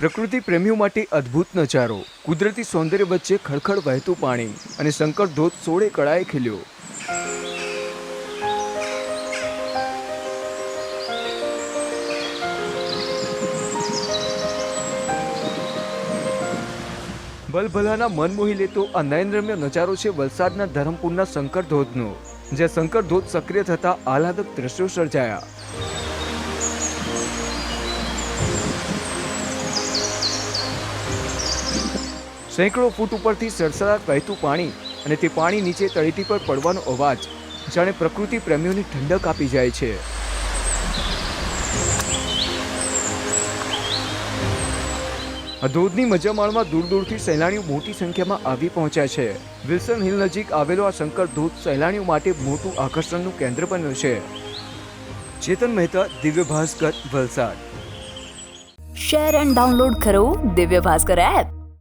પ્રકૃતિ પ્રેમીઓ માટે અદ્ભુત નજારો. કુદરતી સૌંદર્ય વચ્ચે ખળખળ વહેતું પાણી અને શંકર ધોધ સોળે કળાએ ખીલ્યો. ભલભલાના મન મોહી લેતો આ નયનરમ્ય નજારો છે વલસાડના ધરમપુરના શંકર ધોધનો જ્યાં શંકર ધોધ સક્રિય થતા આહલાદક દ્રશ્યો સર્જાયા. સેંકડો ફૂટ ઉપરથી સડસડાટ વહેતું પાણી અને તે પાણી નીચે તળેટી પર પડવાનો અવાજ જાણે પ્રકૃતિ પ્રેમીઓની ઠંડક આપી જાય છે. ધોધની મજા માણવા દૂર દૂરથી સહેલાણીઓ મોટી સંખ્યામાં આવી પહોંચ્યા છે. વિલ્સન હિલ નજીક આવેલો આ શંકર ધોધ સહેલાણીઓ માટે મોટું આકર્ષણનું કેન્દ્ર બન્યું છે. Chetan Mehta, Divya Bhaskar, Valsad. Share and download કરો દિવ્ય ભાસ્કર એપ.